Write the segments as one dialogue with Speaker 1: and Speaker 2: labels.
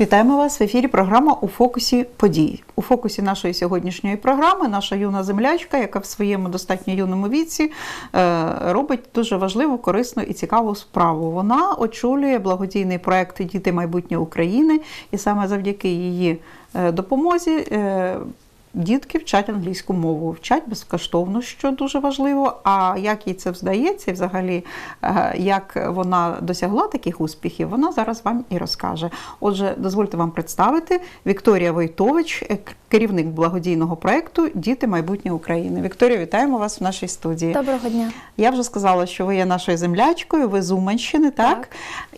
Speaker 1: Вітаємо вас в ефірі. Програма у фокусі подій. У фокусі нашої сьогоднішньої програми наша юна землячка, яка в своєму достатньо юному віці е, робить дуже важливу, корисну і цікаву справу. Вона очолює благодійний проект Діти майбутнє України, і саме завдяки її е, допомозі. Дітки вчать англійську мову, вчать безкоштовно, що дуже важливо. А як їй це вдається, і взагалі е, як вона досягла таких успіхів, вона зараз вам і розкаже. Отже, дозвольте вам представити Вікторія Войтович, е, керівник благодійного проекту Діти майбутнє України. Вікторія, вітаємо вас в нашій студії.
Speaker 2: Доброго дня.
Speaker 1: Я вже сказала, що ви є нашою землячкою, ви з Уманщини, так?
Speaker 2: Так.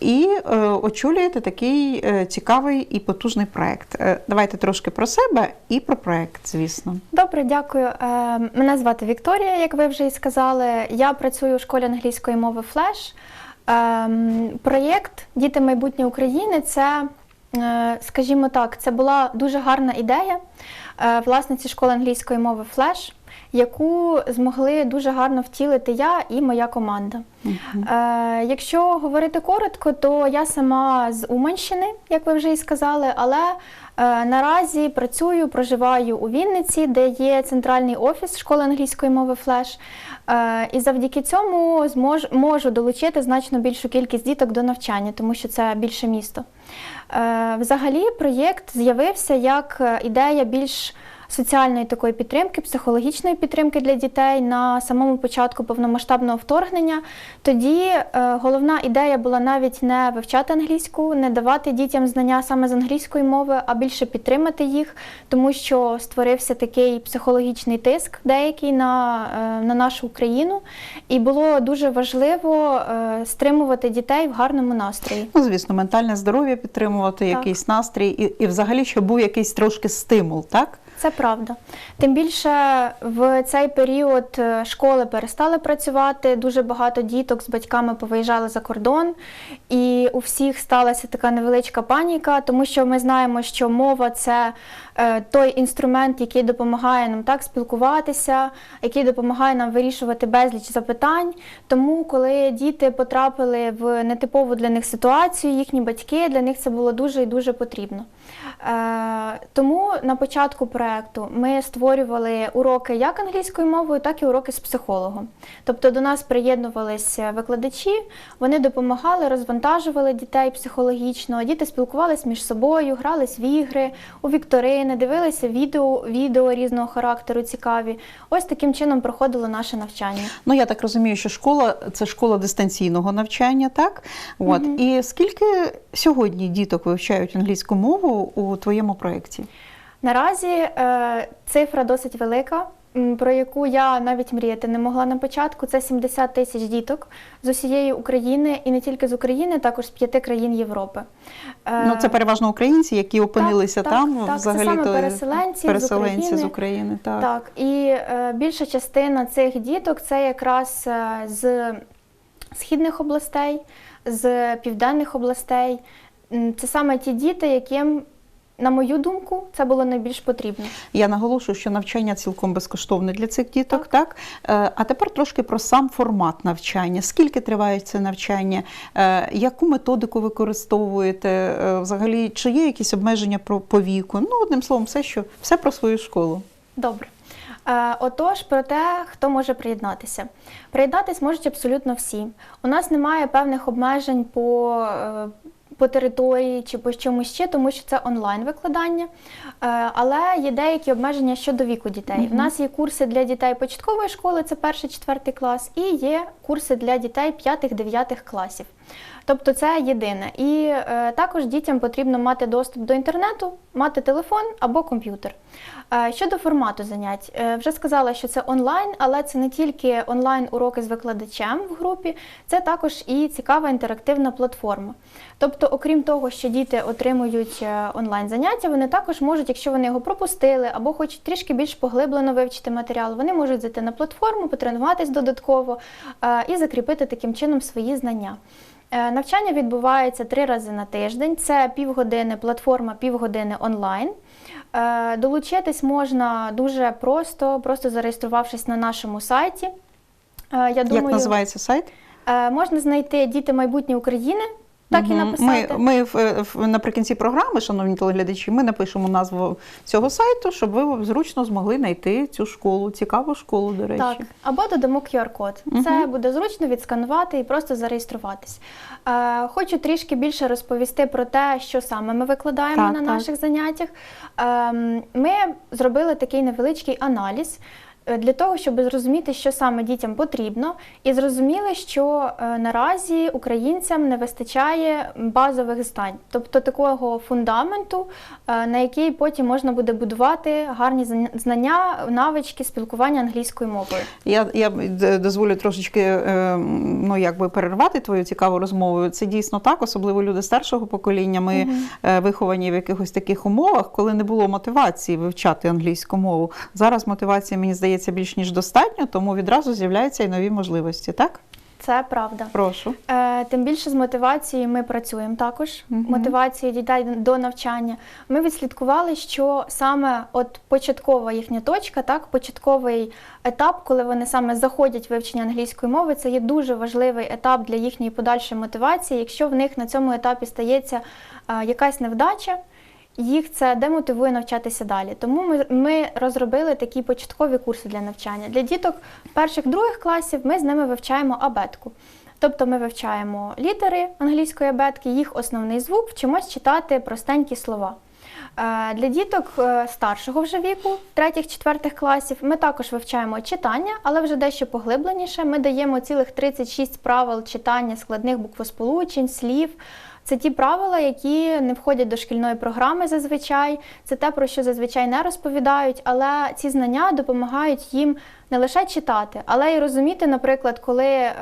Speaker 1: І е, очолюєте такий е, цікавий і потужний проект. Е, давайте трошки про себе і про проект, звісно.
Speaker 2: Добре, дякую. Е, Мене звати Вікторія, як ви вже і сказали. Я працюю у школі англійської мови Флеш. Ем, Проєкт Діти майбутнє України це, е, скажімо так, це була дуже гарна ідея е, власниці школи англійської мови Флеш, яку змогли дуже гарно втілити я і моя команда. Е, якщо говорити коротко, то я сама з Уманщини, як ви вже і сказали, але наразі працюю, проживаю у Вінниці, де є центральний офіс школи англійської мови Флеш. Е, і завдяки цьому змож, можу долучити значно більшу кількість діток до навчання, тому що це більше місто. Е, взагалі, проєкт з'явився як е, ідея більш соціальної такої підтримки, психологічної підтримки для дітей на самому початку повномасштабного вторгнення. Тоді е, головна ідея була навіть не вивчати англійську, не давати дітям знання саме з англійської мови, а більше підтримати їх, тому що створився такий психологічний тиск деякий на, е, на нашу Україну, і було дуже важливо е, стримувати дітей в гарному настрої.
Speaker 1: Ну, звісно, ментальне здоров'я підтримувати,
Speaker 2: Так.
Speaker 1: якийсь настрій, і, і взагалі, щоб був якийсь трошки стимул, так?
Speaker 2: Це правда. Тим більше в цей період е, школи перестали працювати. Дуже багато діток з батьками повиїжджали за кордон, і у всіх сталася така невеличка паніка, тому що ми знаємо, що мова це е, той інструмент, який допомагає нам так спілкуватися, який допомагає нам вирішувати безліч запитань. Тому, коли діти потрапили в нетипову для них ситуацію, їхні батьки для них це було дуже і дуже потрібно. Е, тому на початку проекту ми створювали уроки як англійською мовою, так і уроки з психологом. Тобто до нас приєднувалися викладачі, вони допомагали, розвантажували дітей психологічно. Діти спілкувалися між собою, грались в ігри, у вікторини, дивилися відео, відео різного характеру цікаві. Ось таким чином проходило наше навчання.
Speaker 1: Ну, я так розумію, що школа це школа дистанційного навчання, так? От. І скільки сьогодні діток вивчають англійську мову у твоєму проєкті?
Speaker 2: Наразі е, цифра досить велика, про яку я навіть мріяти не могла на початку. Це 70 тисяч діток з усієї України і не тільки з України, також з п'яти країн Європи. Е,
Speaker 1: Ну, це переважно українці, які опинилися
Speaker 2: так,
Speaker 1: там,
Speaker 2: так, це саме
Speaker 1: то
Speaker 2: переселенці з
Speaker 1: переселенці з
Speaker 2: України.
Speaker 1: України. Так.
Speaker 2: Так, і е, більша частина цих діток це якраз е, з східних областей, з південних областей. Це саме ті діти, яким, на мою думку, це було найбільш потрібно.
Speaker 1: Я наголошую, що навчання цілком безкоштовне для цих діток, так? Е, А тепер трошки про сам формат навчання. Скільки триває це навчання? Е, Яку методику використовуєте? Е, Взагалі, чи є якісь обмеження про по віку? Ну, одним словом, все, що все про свою школу.
Speaker 2: Добре. Отож, про те, хто може приєднатися. Приєднатись можуть абсолютно всі. У нас немає певних обмежень по, по території чи по чомусь ще, тому що це онлайн викладання. Е, Але є деякі обмеження щодо віку дітей. У нас є курси для дітей початкової школи, це перший, четвертий клас, і є курси для дітей п'ятих-дев'ятих класів. Тобто це єдине. І е, також дітям потрібно мати доступ до інтернету, мати телефон або комп'ютер. Е, щодо формату занять, е, вже сказала, що це онлайн, але це не тільки онлайн уроки з викладачем в групі, це також і цікава інтерактивна платформа. Тобто, окрім того, що діти отримують е, онлайн заняття, вони також можуть, якщо вони його пропустили або хочуть трішки більш поглиблено вивчити матеріал, вони можуть зайти на платформу, потренуватись додатково е, і закріпити таким чином свої знання. Е, Навчання відбувається три рази на тиждень. Це півгодини платформа, півгодини онлайн. Е, Долучитись можна дуже просто, просто зареєструвавшись на нашому сайті. Е, Я думаю,
Speaker 1: Як називається сайт?
Speaker 2: Можна знайти Діти майбутнє України так і написати.
Speaker 1: Ми, ми в, в- наприкінці програми, шановні телеглядачі, ми напишемо назву цього сайту, щоб ви зручно змогли знайти цю школу, цікаву школу, до речі.
Speaker 2: Так, або додамо QR-код. Це
Speaker 1: Мгм.
Speaker 2: буде зручно відсканувати і просто зареєструватись. Е, хочу трішки більше розповісти про те, що саме ми викладаємо
Speaker 1: Так,
Speaker 2: на
Speaker 1: так.
Speaker 2: наших заняттях. Ем, ми зробили такий невеличкий аналіз. Е, Для того, щоб зрозуміти, що саме дітям потрібно, і зрозуміли, що е, наразі українцям не вистачає базових знань, тобто такого фундаменту, е, на який потім можна буде будувати гарні знання, навички спілкування англійською мовою.
Speaker 1: Я, я дозволю трошечки ну, якби перервати твою цікаву розмову. Це дійсно так, особливо люди старшого покоління. Ми е, виховані в якихось таких умовах, коли не було мотивації вивчати англійську мову. Зараз мотивації, мені здається, більш ніж достатньо, тому відразу з'являються і нові можливості. Так?
Speaker 2: Це правда.
Speaker 1: Прошу.
Speaker 2: Е, тим більше з мотивацією ми працюємо також.
Speaker 1: Мгм.
Speaker 2: Мотивацією дітей до навчання. Ми відслідкували, що саме от початкова їхня точка, так, початковий етап, коли вони саме заходять в вивчення англійської мови, це є дуже важливий етап для їхньої подальшої мотивації. Якщо в них на цьому етапі стається е, якась невдача. Їх це демотивує навчатися далі. Тому ми, ми розробили такі початкові курси для навчання. Для діток перших других класів ми з ними вивчаємо абетку. Тобто ми вивчаємо літери англійської абетки, їх основний звук, вчимось читати простенькі слова. Е, Для діток е, старшого вже віку, третіх-четвертих класів, ми також вивчаємо читання, але вже дещо поглибленіше. Ми даємо цілих 36 правил читання складних буквосполучень, слів. Це ті правила, які не входять до шкільної програми зазвичай. Це те, про що зазвичай не розповідають, але ці знання допомагають їм не лише читати, але й розуміти, наприклад, коли е,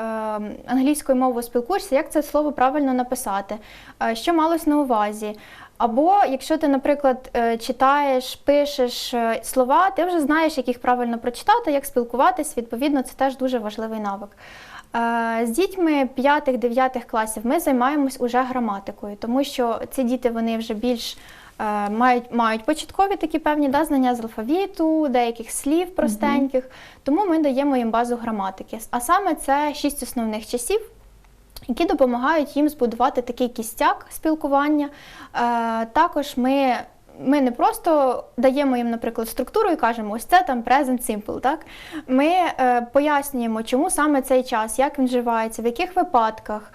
Speaker 2: англійською мовою спілкуєшся, як це слово правильно написати, е, що малось на увазі. Або якщо ти, наприклад, е, читаєш, пишеш слова, ти вже знаєш, як їх правильно прочитати, як спілкуватись. Відповідно, це теж дуже важливий навик. З дітьми 5-9 класів ми займаємось уже граматикою, тому що ці діти вони вже більш е, мають, мають початкові такі певні да, знання з алфавіту, деяких слів простеньких, тому ми даємо їм базу граматики. А саме це шість основних часів. Які допомагають їм збудувати такий кістяк спілкування. Е, також ми, ми не просто даємо їм, наприклад, структуру і кажемо, ось це там present simple. Так? Ми е, пояснюємо, чому саме цей час, як він вживається, в яких випадках,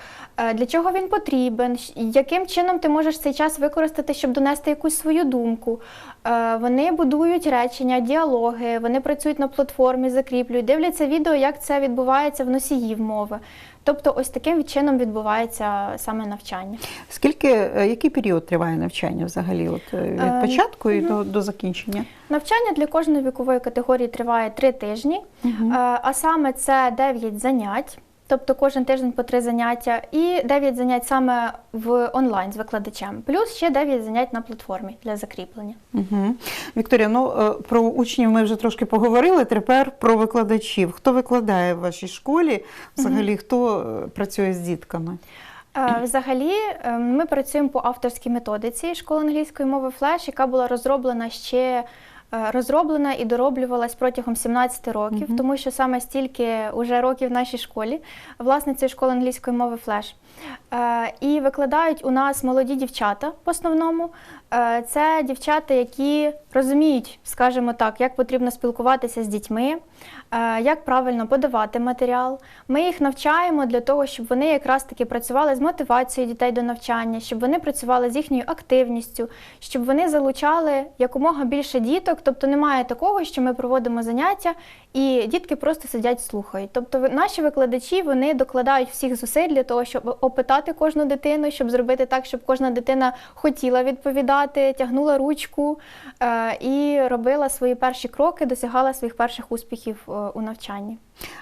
Speaker 2: для чого він потрібен, яким чином ти можеш цей час використати, щоб донести якусь свою думку. Е, вони будують речення, діалоги, вони працюють на платформі, закріплюють, дивляться відео, як це відбувається в носіїв мови. Тобто, ось таким чином відбувається саме навчання.
Speaker 1: Скільки, е, який період триває навчання взагалі? От, е, від початку і до, до закінчення?
Speaker 2: Навчання для кожної вікової категорії триває три тижні. Е, а саме це 9 занять. Тобто кожен тиждень по три заняття, і 9 занять саме в онлайн з викладачем, плюс ще 9 занять на платформі для закріплення.
Speaker 1: Угу. Вікторія, ну е, про учнів ми вже трошки поговорили. Тепер про викладачів. Хто викладає в вашій школі? Взагалі, хто е, працює з дітками?
Speaker 2: Е, Взагалі, ми працюємо по авторській методиці школи англійської мови Флеш, яка була розроблена ще. Е, Розроблена і дороблювалась протягом 17 років,
Speaker 1: Мгм.
Speaker 2: тому що саме стільки вже років в нашій школі, власницею школи англійської мови Флеш. Е, І викладають у нас молоді дівчата в основному. Е, Це дівчата, які розуміють, скажімо так, як потрібно спілкуватися з дітьми, як правильно подавати матеріал. Ми їх навчаємо для того, щоб вони якраз таки працювали з мотивацією дітей до навчання, щоб вони працювали з їхньою активністю, щоб вони залучали якомога більше діток. Тобто немає такого, що ми проводимо заняття і дітки просто сидять слухають. Тобто наші викладачі вони докладають всіх зусиль для того, щоб опитати кожну дитину, щоб зробити так, щоб кожна дитина хотіла відповідати, тягнула ручку е, і робила свої перші кроки, досягала своїх перших успіхів е, у навчанні.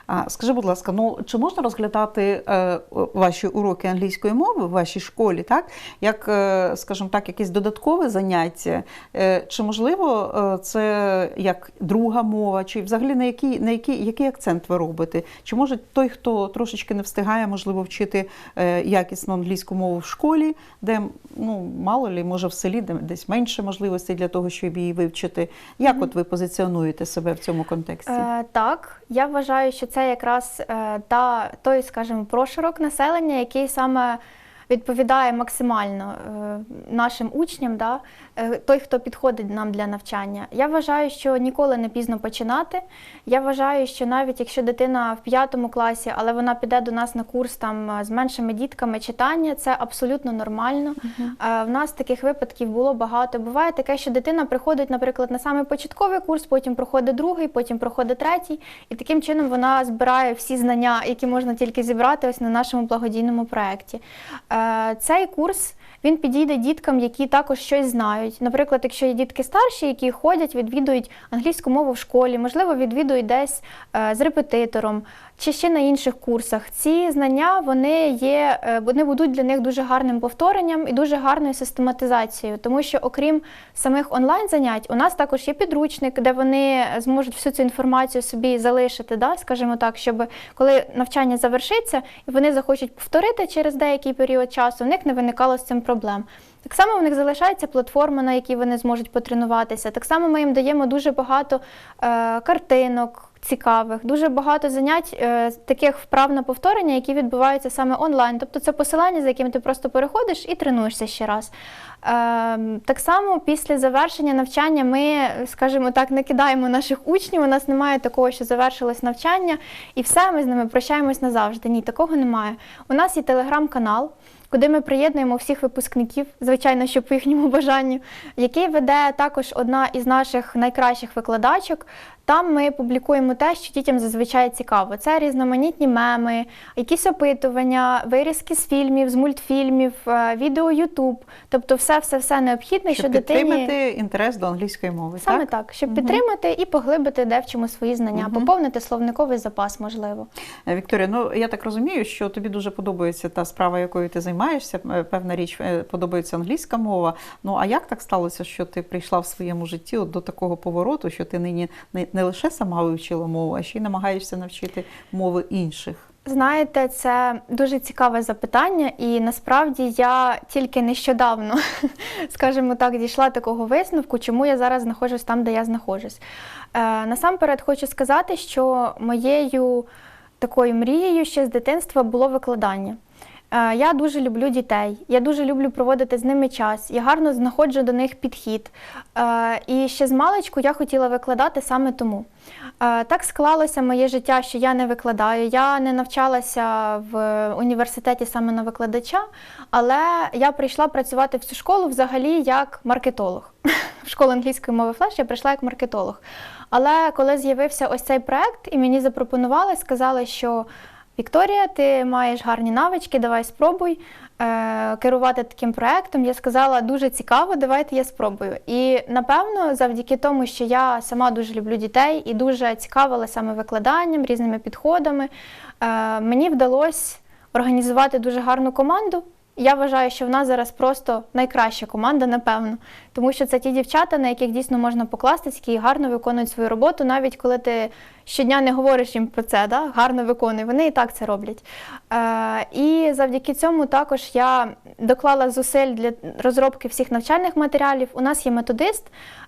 Speaker 1: А скажи, будь ласка, ну чи можна розглядати е, ваші уроки англійської мови в вашій школі, так як, е, скажімо так, якесь додаткове заняття? Е, чи можливо е, це як друга мова, чи взагалі на який, на який, який акцент ви робите? Чи може той, хто трошечки не встигає, можливо, вчити е, якісну англійську мову в школі, де ну мало лі, може в селі, де десь менше можливостей для того, щоб її вивчити? Як от ви позиціонуєте себе в цьому контексті?
Speaker 2: Е, так, я вважаю, що це якраз е, та той, скажімо, прошарок населення, який саме відповідає максимально е, нашим учням, да, е, той, хто підходить нам для навчання. Я вважаю, що ніколи не пізно починати. Я вважаю, що навіть якщо дитина в п'ятому класі, але вона піде до нас на курс там е, з меншими дітками читання, це абсолютно нормально. Е, В нас таких випадків було багато. Буває таке, що дитина приходить, наприклад, на самий початковий курс, потім проходить другий, потім проходить третій, і таким чином вона збирає всі знання, які можна тільки зібрати ось на нашому благодійному проєкті. Е, Цей курс. Він підійде діткам, які також щось знають. Наприклад, якщо є дітки старші, які ходять, відвідують англійську мову в школі, можливо, відвідують десь е, з репетитором чи ще на інших курсах. Ці знання вони є, е, вони будуть для них дуже гарним повторенням і дуже гарною систематизацією, тому що окрім самих онлайн занять, у нас також є підручник, де вони зможуть всю цю інформацію собі залишити, да, скажімо так, щоб коли навчання завершиться і вони захочуть повторити через деякий період часу, у них не виникало з цим проблем. Так само у них залишається платформа, на якій вони зможуть потренуватися. Так само ми їм даємо дуже багато е, картинок. Цікавих, дуже багато занять е, таких вправ на повторення, які відбуваються саме онлайн. Тобто це посилання, за яким ти просто переходиш і тренуєшся ще раз. Е, так само після завершення навчання ми, скажімо так, не кидаємо наших учнів. У нас немає такого, що завершилось навчання, і все, ми з ними прощаємось назавжди. Ні, такого немає. У нас є телеграм-канал куди ми приєднуємо всіх випускників, звичайно, що по їхньому бажанню, який веде також одна із наших найкращих викладачок. Там ми публікуємо те, що дітям зазвичай цікаво. Це різноманітні меми, якісь опитування, вирізки з фільмів, з мультфільмів, е, відео Ютуб. Тобто, все, все, все необхідне,
Speaker 1: Щоб
Speaker 2: що дитині
Speaker 1: підтримати інтерес до англійської мови.
Speaker 2: саме
Speaker 1: так?
Speaker 2: так, щоб
Speaker 1: Мгм.
Speaker 2: підтримати і поглибити де в чому свої знання,
Speaker 1: Мгм.
Speaker 2: поповнити словниковий запас, можливо.
Speaker 1: Е, Вікторія, ну я так розумію, що тобі дуже подобається та справа, якою ти займаєшся. Е, Певна річ подобається англійська мова. Ну а як так сталося, що ти прийшла в своєму житті от до такого повороту, що ти нині не, не лише сама вивчила мову, а ще й намагаєшся навчити мови інших?
Speaker 2: Знаєте, це дуже цікаве запитання, і насправді я тільки нещодавно, скажімо так, дійшла такого висновку, чому я зараз знаходжусь там, де я знаходжусь. Е, насамперед хочу сказати, що моєю такою мрією ще з дитинства було викладання. Е, Я дуже люблю дітей, я дуже люблю проводити з ними час, я гарно знаходжу до них підхід. Е, І ще з маличку я хотіла викладати саме тому. Е, Так склалося моє життя, що я не викладаю. Я не навчалася в університеті саме на викладача, але я прийшла працювати в цю школу взагалі як маркетолог. В школу англійської мови флеш я прийшла як маркетолог. Але коли з'явився ось цей проект, і мені запропонували, сказали, що Вікторія, ти маєш гарні навички, давай спробуй е, керувати таким проектом. Я сказала, дуже цікаво, давайте я спробую. І напевно, завдяки тому, що я сама дуже люблю дітей і дуже цікавила саме викладанням, різними підходами, е, мені вдалося організувати дуже гарну команду. Я вважаю, що в нас зараз просто найкраща команда, напевно, тому що це ті дівчата, на яких дійсно можна покластись, які гарно виконують свою роботу, навіть коли ти щодня не говориш їм про це, да? гарно виконуй. Вони і так це роблять. Е, і завдяки цьому також я доклала зусиль для розробки всіх навчальних матеріалів. У нас є методист,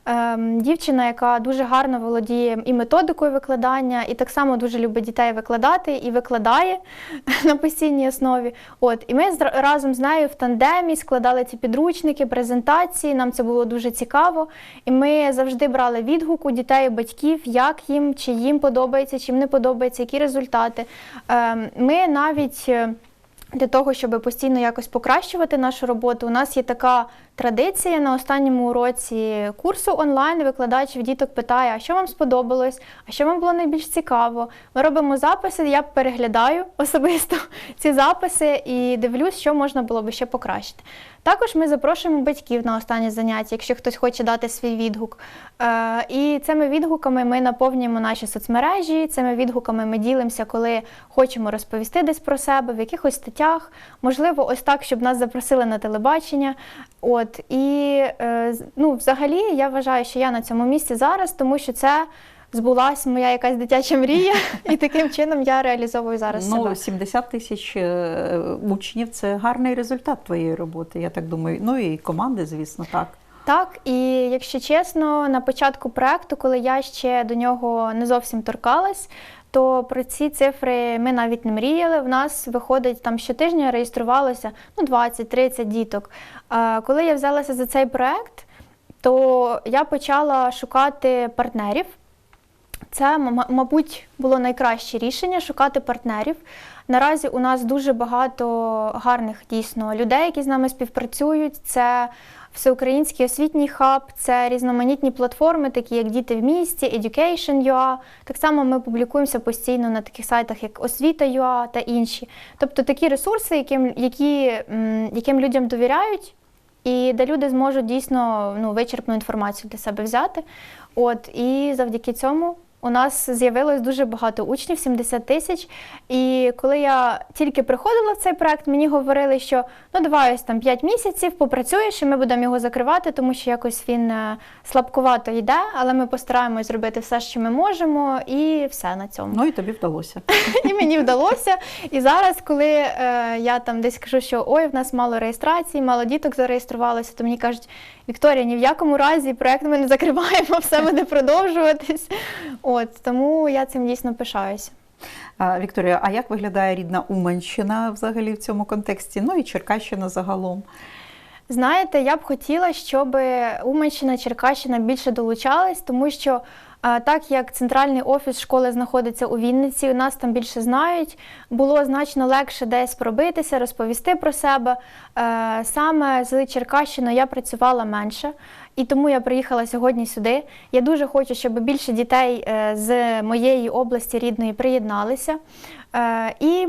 Speaker 2: е, дівчина, яка дуже гарно володіє і методикою викладання, і так само дуже любить дітей викладати і викладає на постійній основі. От і ми разом з нею в тандемі складали ці підручники, презентації. Нам це було дуже цікаво. І ми завжди брали відгук у дітей, батьків, як їм, чи їм подобається, чи чим не подобається, які результати. Ем, Ми навіть. е, Для того, щоб постійно якось покращувати нашу роботу, у нас є така традиція на останньому уроці курсу онлайн. Викладач в діток питає, а що вам сподобалось, а що вам було найбільш цікаво. Ми робимо записи, я переглядаю особисто ці записи і дивлюсь, що можна було би ще покращити. Також ми запрошуємо батьків на останнє заняття, якщо хтось хоче дати свій відгук. Е, І цими відгуками ми наповнюємо наші соцмережі, цими відгуками ми ділимося, коли хочемо розповісти десь про себе, в якихось статтях. Можливо, ось так, щоб нас запросили на телебачення. От і е, ну, взагалі я вважаю, що я на цьому місці зараз, тому що це збулась моя якась дитяча мрія, і таким чином я реалізовую зараз
Speaker 1: ну,
Speaker 2: себе.
Speaker 1: 70 тисяч е, учнів це гарний результат твоєї роботи, я так думаю. Ну і команди, звісно, так.
Speaker 2: Так, і якщо чесно, на початку проекту, коли я ще до нього не зовсім торкалась, то про ці цифри ми навіть не мріяли. В нас виходить там щотижня реєструвалося ну, 20-30 діток. Коли я взялася за цей проект, то я почала шукати партнерів. Це, мабуть, було найкраще рішення шукати партнерів. Наразі у нас дуже багато гарних дійсно людей, які з нами співпрацюють. Це всеукраїнський освітній хаб, це різноманітні платформи, такі як Діти в місті, Education.ua. Так само ми публікуємося постійно на таких сайтах, як Освіта.ua та інші. Тобто такі ресурси, яким, які, яким людям довіряють, і де люди зможуть дійсно ну, вичерпну інформацію для себе взяти. От і завдяки цьому у нас з'явилось дуже багато учнів, 70 тисяч. І коли я тільки приходила в цей проект, мені говорили, що ну давай ось там 5 місяців попрацюєш, і ми будемо його закривати, тому що якось він е, слабкувато йде, але ми постараємось зробити все, що ми можемо, і все на цьому.
Speaker 1: Ну і тобі вдалося.
Speaker 2: І мені вдалося. І зараз, коли е, я там десь кажу, що ой, в нас мало реєстрацій, мало діток зареєструвалося, то мені кажуть, Вікторія, ні в якому разі проект ми не закриваємо, все буде продовжуватись. От тому я цим дійсно пишаюся.
Speaker 1: Вікторія, а як виглядає рідна Уманщина взагалі в цьому контексті? Ну і Черкащина загалом.
Speaker 2: Знаєте, я б хотіла, щоб Уманщина, Черкащина більше долучались, тому що так як центральний офіс школи знаходиться у Вінниці, у нас там більше знають, було значно легше десь пробитися, розповісти про себе. Е, Саме з Черкащиною я працювала менше, і тому я приїхала сьогодні сюди. Я дуже хочу, щоб більше дітей е, з моєї області рідної приєдналися. Е, І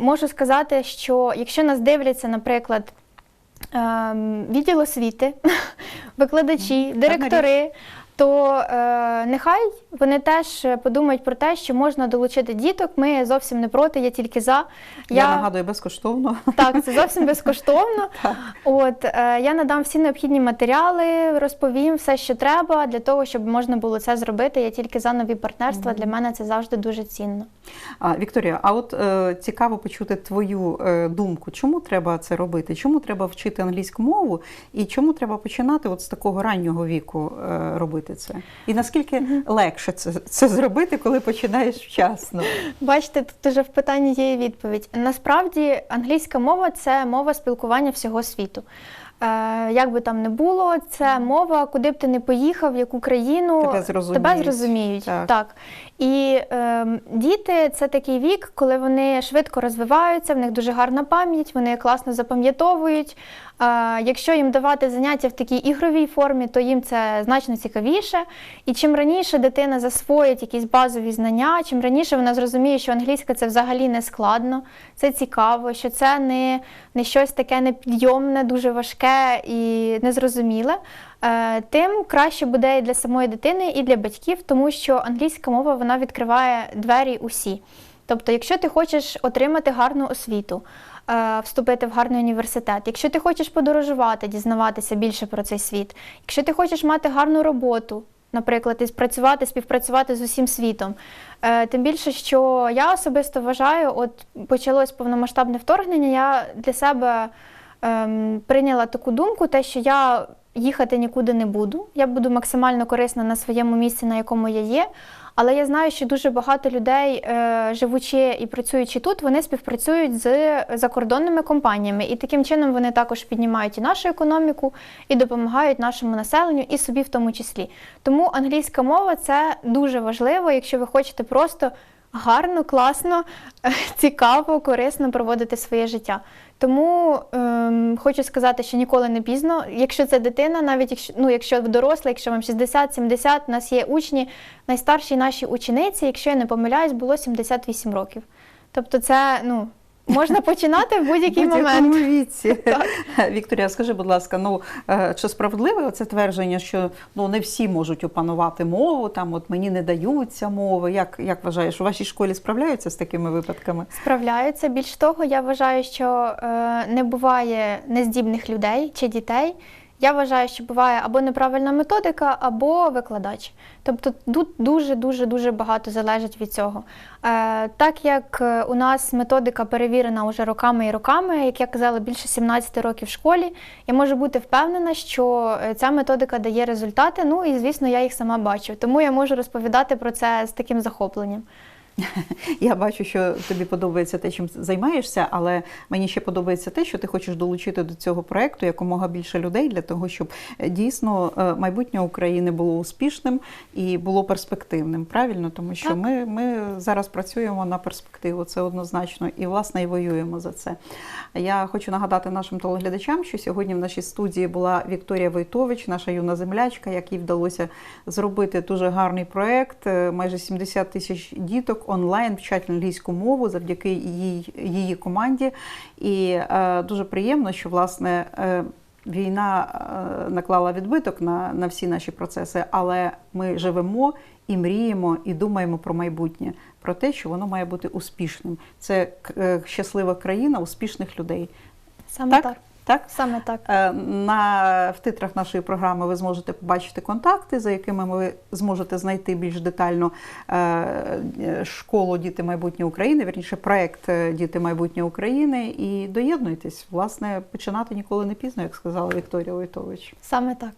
Speaker 2: можу сказати, що якщо нас дивляться, наприклад, ем, відділ освіти, викладачі, директори, то е, нехай вони теж подумають про те, що можна долучити діток. Ми зовсім не проти, я тільки за.
Speaker 1: Я, нагадую безкоштовно.
Speaker 2: Так, це зовсім безкоштовно. От е, я надам всі необхідні матеріали, розповім все, що треба для того, щоб можна було це зробити. Я тільки за нові партнерства. Для мене це завжди дуже цінно.
Speaker 1: А, Вікторія, а от е, цікаво почути твою е, думку, чому треба це робити? Чому треба вчити англійську мову, і чому треба починати от з такого раннього віку е, робити це? І наскільки легше це, це зробити, коли починаєш вчасно?
Speaker 2: Бачите, тут вже в питанні є і відповідь. Насправді англійська мова це мова спілкування всього світу. Е, як би там не було, це мова, куди б ти не поїхав, в яку країну
Speaker 1: Тебе зрозуміють.
Speaker 2: тебе зрозуміють.
Speaker 1: Так.
Speaker 2: І е, діти це такий вік, коли вони швидко розвиваються, в них дуже гарна пам'ять, вони класно запам'ятовують. Е, якщо їм давати заняття в такій ігровій формі, то їм це значно цікавіше. І чим раніше дитина засвоїть якісь базові знання, чим раніше вона зрозуміє, що англійська це взагалі не складно, це цікаво, що це не, не щось таке непідйомне, дуже важке і незрозуміле. Е, Тим краще буде і для самої дитини, і для батьків, тому що англійська мова вона відкриває двері усі. Тобто, якщо ти хочеш отримати гарну освіту, е, вступити в гарний університет, якщо ти хочеш подорожувати, дізнаватися більше про цей світ, якщо ти хочеш мати гарну роботу, наприклад, і працювати, співпрацювати з усім світом. Е, Тим більше, що я особисто вважаю, от почалось повномасштабне вторгнення, я для себе ем, прийняла таку думку, те, що я їхати нікуди не буду. Я буду максимально корисна на своєму місці, на якому я є. Але я знаю, що дуже багато людей, е, живучи і працюючи тут, вони співпрацюють з закордонними компаніями, і таким чином вони також піднімають і нашу економіку, і допомагають нашому населенню, і собі в тому числі. Тому англійська мова це дуже важливо, якщо ви хочете просто гарно, класно, цікаво, корисно проводити своє життя. Тому ем, хочу сказати, що ніколи не пізно. Якщо це дитина, навіть якщо ну, якщо доросла, якщо вам 60-70, у нас є учні, найстарші нашій учениці, якщо я не помиляюсь, було 78 років. Тобто, це ну. Можна починати в будь-який момент.
Speaker 1: віці. Вікторія, скажи, будь ласка, ну е, чи справедливе це твердження, що ну не всі можуть опанувати мову, там от мені не даються мови. Як, як вважаєш, у вашій школі справляються з такими випадками?
Speaker 2: Справляються. Більш того, я вважаю, що е, не буває нездібних людей чи дітей. Я вважаю, що буває або неправильна методика, або викладач. Тобто тут дуже дуже багато залежить від цього. Е, так як е, у нас методика перевірена уже роками і роками, як я казала, більше 17 років в школі, я можу бути впевнена, що е, ця методика дає результати. Ну і звісно, я їх сама бачу. Тому я можу розповідати про це з таким захопленням.
Speaker 1: Я бачу, що тобі подобається те, чим займаєшся, але мені ще подобається те, що ти хочеш долучити до цього проекту якомога більше людей для того, щоб е, дійсно е, майбутнє України було успішним і було перспективним. Правильно, тому що
Speaker 2: Так.
Speaker 1: ми, ми зараз працюємо на перспективу, це однозначно, і власне і воюємо за це. Я хочу нагадати нашим телеглядачам, що сьогодні в нашій студії була Вікторія Войтович, наша юна землячка, якій вдалося зробити дуже гарний проект. Е, Майже 70 тисяч діток онлайн вчать англійську мову завдяки її, її команді. І е, дуже приємно, що власне. е, Війна е, наклала відбиток на, на всі наші процеси, але ми живемо і мріємо, і думаємо про майбутнє, про те, що воно має бути успішним. Це щаслива країна успішних людей.
Speaker 2: Саме
Speaker 1: Так?
Speaker 2: так.
Speaker 1: Так?
Speaker 2: Саме так.
Speaker 1: Е, На, в титрах нашої програми ви зможете побачити контакти, за якими ви зможете знайти більш детально е, школу Діти майбутнє України, верніше проект е, Діти майбутнє України. І доєднуйтесь. Власне, починати ніколи не пізно, як сказала Вікторія Войтович.
Speaker 2: Саме так.